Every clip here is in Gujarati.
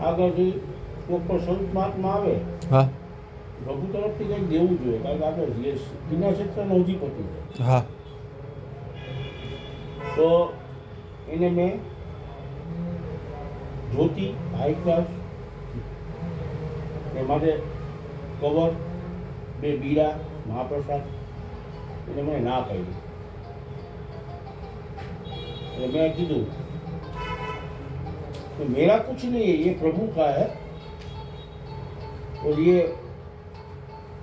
આગળથી કોઈ પણ સંત મહાત્મા આવે હા. પ્રભુ તરફથી કંઈક દેવું જોઈએ કારણ કે આપણે જે વિના ક્ષેત્રનો હજી પતી જાય હા. તો એને મેં જ્યોતિ હાઈ ક્લાસ ને માટે કવર બે બીડા મહાપ્રસાદ એને મને ના પાડી. એટલે મેં કીધું तो मेरा कुछ नहीं है ये प्रभु का है और ये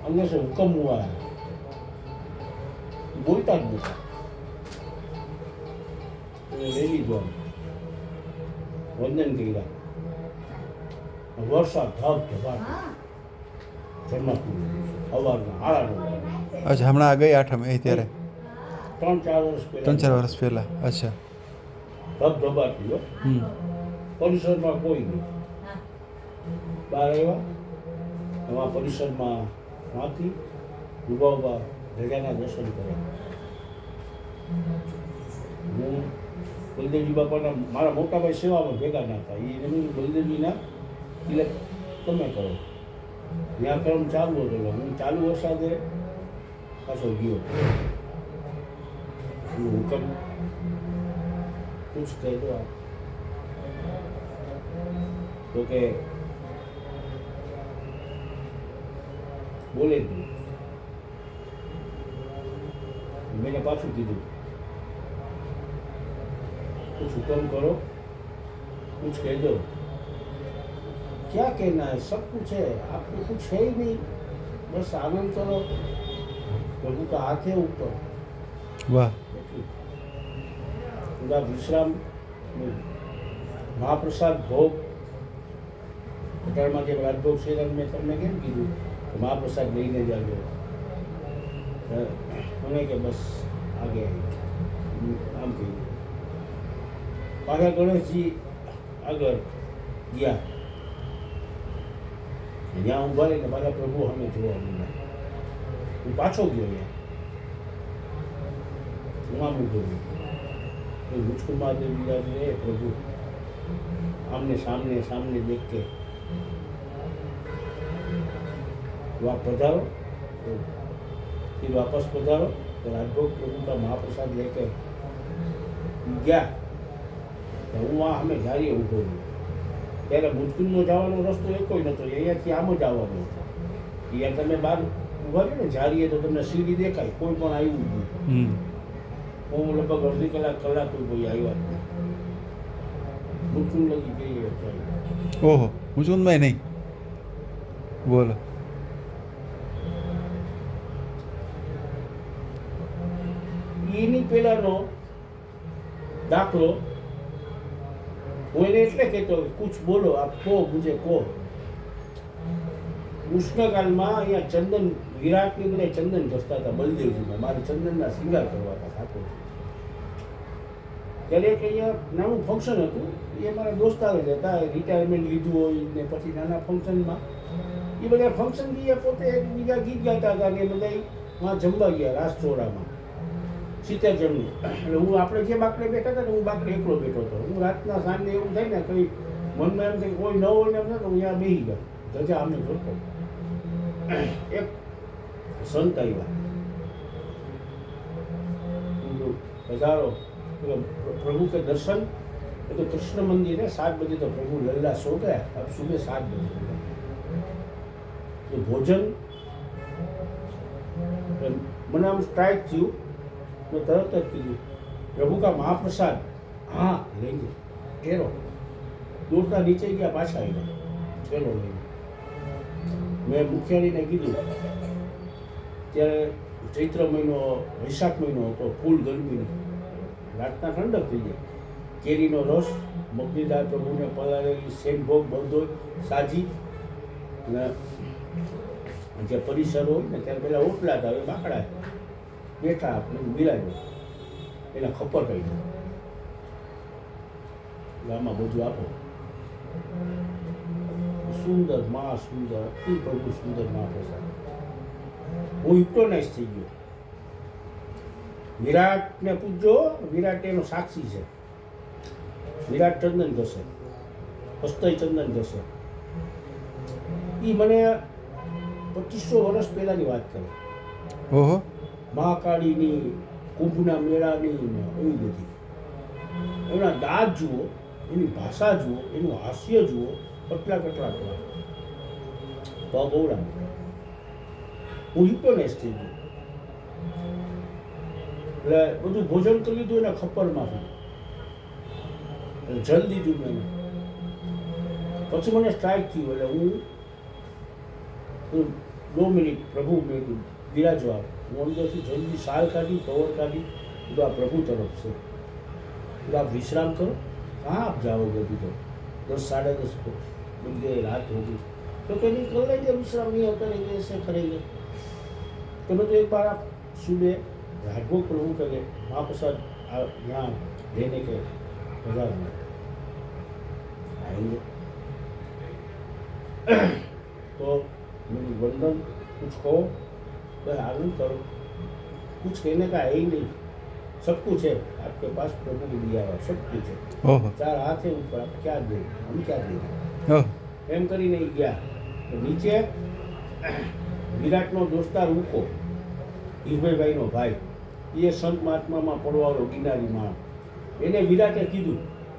अंदर से हुक्म हुआ है बोलता જ નથી એટલે લઈ લીધું આમ વંદન કર્યા વરસાદ ધબ ધબાટ જન્માષ્ટમી સવારના આળા નવ અચ્છા હમણાં આ ગઈ આઠમ એ ત્યારે ત્રણ ચાર વર્ષ પહેલા ત્રણ ચાર વર્ષ પહેલાં અચ્છા ધબ ધબાટી હો પરિસરમાં કોઈ નહીં. બહાર આવ્યા. એમાં પરિસરમાં વાંચી ઊભા ભેગાના દર્શન કર્યા. હું બલદેવજી બાપાના, મારા મોટાભાઈ સેવામાં ભેગા ના હતા એ એમની બલદેવજીના એટલે તમે કરો. ત્યાં કર્મ ચાલુ હતો હું ચાલુ વરસાદે પાછો ગયો. હું હુકમ કુછ કહી આપ તો કે બોલે જ નહીં મેં પાછું કીધું कुछ हुक्म करो कुछ कह दो क्या कहना है सब कुछ है आपको कुछ है ही नहीं बस आनंद करो प्रभु का हाथ है ऊपर વાહ पूरा विश्राम में મહાપ્રસાદ ભોગ અઢારમાં જે રાજભોગ છે મેં તમને કેમ કીધું કે મહાપ્રસાદ લઈને જ આવ્યો મને કે બસ આગે આમ કીધું પાછા ગણેશજી આગળ ગયા ત્યાં ઊભા રહીને પાછા પ્રભુ અમે જોવા મળ્યા હું પાછો ગયો ત્યાં હું આમ ઊભો ગયો મુચકુમાર દેવ બીજા પ્રભુ आमने सामने सामने देख के तो आप पधारो तो फिर वापस पधारो तो राजभोग प्रभु का महाप्रसाद लेके ગયા તો હું આ અમે જારીએ ઊભો રહ્યો ત્યારે મુજકુલનો જવાનો રસ્તો એકો નહોતો અહીંયાથી આમ જ આવવાનો હતો અહીંયા તમે બહાર ઊભા રહ્યો ને જારીએ તો તમને સીડી દેખાય કોઈ પણ આવ્યું જ નહીં હમ હું લગભગ અડધી કલાક કલાક કોઈ આવ્યા ઓહો મુચુંદભાઈ નહીં. બોલો. એની પહેલાનો દાખલો હું એને એટલે કહેતો કુછ બોલો, આપ કહો, મુજે કહો. ઉષ્ણકાલમાં અહીંયા ચંદન, વિરાટની બધા ચંદન ઘસતા હતા બલદેવજીમાં મારે ચંદનના શિંગાર કરવા હતા ઠાકોર ત્યારે એક અહીંયા નાનું ફંક્શન હતું, એ મારા દોસ્તારો જ હતા રિટાયરમેન્ટ લીધું હોય ને પછી નાના ફંક્શનમાં એ બધા ફંક્શન ગયા પોતે બીજા ગીત ગાતા હતા ને બધા માં જમવા ગયા રાસચોરામાં સિત્તેર જણનું એટલે હું આપણે જે બાકડે બેઠા હતા ને, હું બાકડે એકલો બેઠો હતો. હું રાતના સાંજે એવું થાય ને, કંઈ મનમાં એમ થાય કોઈ ન હોય ને એમ થાય તો હું ત્યાં બેસી ગયો. ધજા અમને જોતો. એક સંત આવ્યા. હજારો प्रभु के दर्शन ये तो कृष्ण मंदिर है सात बजे तो प्रभु लल्ला सो गया अब सुबह सात बजे तो भोजन મને આમ સ્ટ્રાઇક થયું મેં તરત જ કીધું પ્રભુ કા મહાપ્રસાદ હા લેંગે ઠેરો દોડતા નીચે ગયા પાછા આવ્યા ઠેરો લઈને મેં મુખિયાણીને કીધું ત્યારે ચૈત્ર મહિનો વૈશાખ મહિનો હતો ફૂલ ગરમીનો રાતના ઠંડક થઈ જાય. કેરીનો રસ, મગની દાળ પ્રભુને પલાળેલી સેનભોગ બધો સાજી જે પરિસર હોય ને ત્યારે પહેલાં હતા હવે બાકડા બેઠા આપણે બિરાજો એના ખપર કહી દો. આમાં બધું આપો. સુંદર મા સુંદર અતિ પ્રભુ સુંદર મા પ્રસાદ હું યુક્ટોનાઇઝ થઈ ગયો. વિરાટને પૂછજો વિરાટ એનો સાક્ષી છે. વિરાટ ચંદન કરશે હસ્તય ચંદન જશે. એ મને પચીસો વર્ષ પહેલાંની વાત કરે. ઓહો. મહાકાળીની કુંભના મેળાની એવી બધી. એમના દાંત જુઓ એની ભાષા જુઓ એનું હાસ્ય જુઓ કટલા કટલા કરવા પગ ઓળા હું હિપ્નોટાઇઝ થઈ ગયો એટલે બધું ભોજન કરી લીધું એના ખપ્પરમાંથી. જલ દીધું મેં પછી મને સ્ટ્રાઇક થયું એટલે હું દો મિનિટ પ્રભુ મેં બિરાજો જવાબ હું અંદરથી જલ્દી સાલ કાઢી, કવર કાઢી, બધું આ પ્રભુ તરફ છે. એટલે આપ વિશ્રામ કરો. હા, આપ જાઓ બધું તો. દસ સાડા દસ બધે રાત હોગી. તો કે નહીં, કર લેંગે વિશ્રામ. નહીં આવતા રહેંगे ऐसे करेंगे तो मैं तो एक बार आप सुबह राजभोग प्रभु करे महाप्रसाद आ- यहाँ लेने के बाजार में आएंगे तो मेरी वंदन कुछ कहो बस आनंद करो कुछ कहने का है ही नहीं सब कुछ है आपके पास प्रभु ने दिया हुआ सब कुछ है ઓહો चार हाथ है ऊपर आप क्या दे हम क्या देंगे ઓહ એમ કરીને ઈ ગયા તો નીચે વિરાટનો દોસ્તાર ઉકો ઈરભાઈભાઈનો ભાઈ એ સંત મહાત્મામાં પડવાળો કિનારીમાં માણસ. એને વિરાટે કીધું,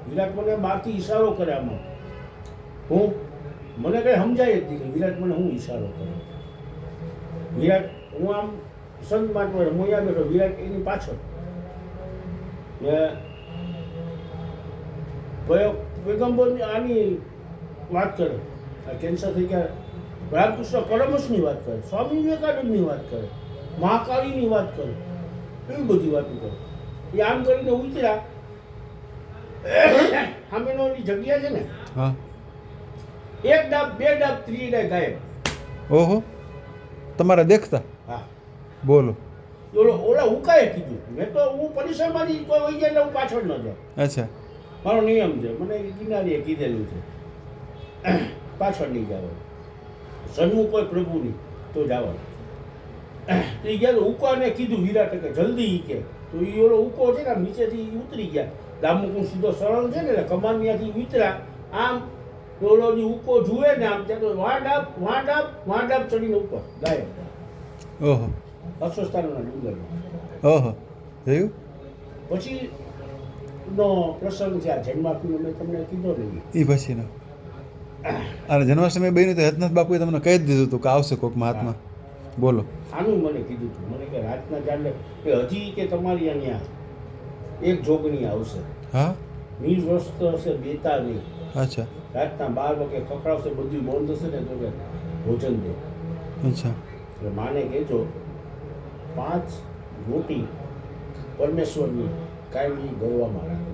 વિરાટ મને બહારથી ઈશારો કરે આમાં હું, મને કંઈ સમજાય જ નહીં વિરાટ મને હું ઈશારો કરે વિરાટ, હું આમ સંત મહાત્મા હું બેઠો, વિરાટ એની પાછળ. ને પેગમ્બરની આની વાત કરે. આ કેન્સર થઈ ગયા. રામકૃષ્ણ પરમહંસની વાત કરે, સ્વામી વિવેકાનંદની વાત કરે, મહાકાળીની વાત કરે. એવી બધી વાતો કરે? એ આમ કરીને ઉતર્યા. સામેનો જગ્યા છે ને? હા. એક ડાબ બે ડાબ ત્રી ડાબ ગાયબ. ઓહો. તમારા દેખતા? હા. બોલો. ઓલો ઓલા ઉકાએ કીધું. મેં તો હું પરિસરમાંથી કોઈ વહી જાય હું પાછળ ન જાઉં. અચ્છા. મારો નિયમ છે. મને કિનારીએ કીધેલું છે. પાછળ નહીં જવાનું. સન્મુખ કોઈ પ્રભુની તો જવાનું. તો એ ગયા ઉકાને કીધું વિરાટે કે જલ્દી કે. તો એ ઓલો ઉકો છે ને નીચેથી ઉતરી ગયા. દામુકું સીધો સરળ છે ને એટલે કમાન ત્યાંથી ઉતર્યા આમ ઓલો જે ઉકો જુએ ને આમ ત્યાં તો વાડાપ વાડાપ વાડાપ ચડીને ઉપર ગાયબ. ઓહો. અસ્વસ્થાનના ડુંગરમાં ઓહો. જોયું પછી નો પ્રસંગ છે આ જન્માષ્ટમી મેં તમને કીધો ને એ પછીનો અને જન્માષ્ટમી બન્યું તો હેતનાથ બાપુએ તમને કહી જ દીધું હતું કે આવશે કોક મહાત્મા બોલો. આનું મને કીધું હતું મને કે રાતના ચાલે કે હજી કે તમારી અહીંયા એક જોગણી આવશે. હા? નિર્વસ્ત હશે બેતાની અચ્છા. રાતના બાર વાગે ખખડાવશે બધું બંધ હશે ને તો કે ભોજન દે. અચ્છા. એટલે માને કહેજો પાંચ રોટી પરમેશ્વરની કાયમી ગરવામાં રાખો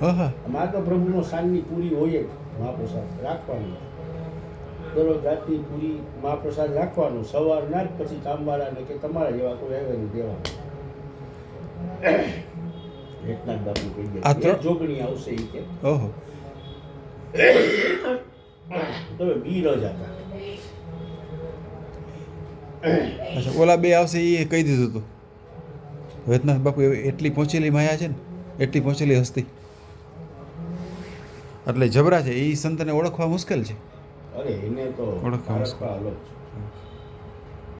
હા હા. અમારે તો પ્રભુનો સાંજની પૂરી હોય જ મહાપ્રસાદ રાખવાનું. દરરોજ રાતની પૂરી મહાપ્રસાદ રાખવાનું સવારના જ પછી કામવાળાને કે તમારા જેવા કોઈ આવે ને દેવાનું. એકનાથ બાપુ કહી દે જોગણી આવશે એ કે. ઓહો. તમે બી જ હતા અચ્છા ઓલા બે આવશે એ કહી દીધું હતું વેદનાથ બાપુ એટલી પહોંચેલી માયા છે ને એટલી પહોંચેલી હસ્તી. એટલે જબરા છે એ સંતને ઓળખવા મુશ્કેલ છે. અરે એને તો ઓળખવા અલગ છે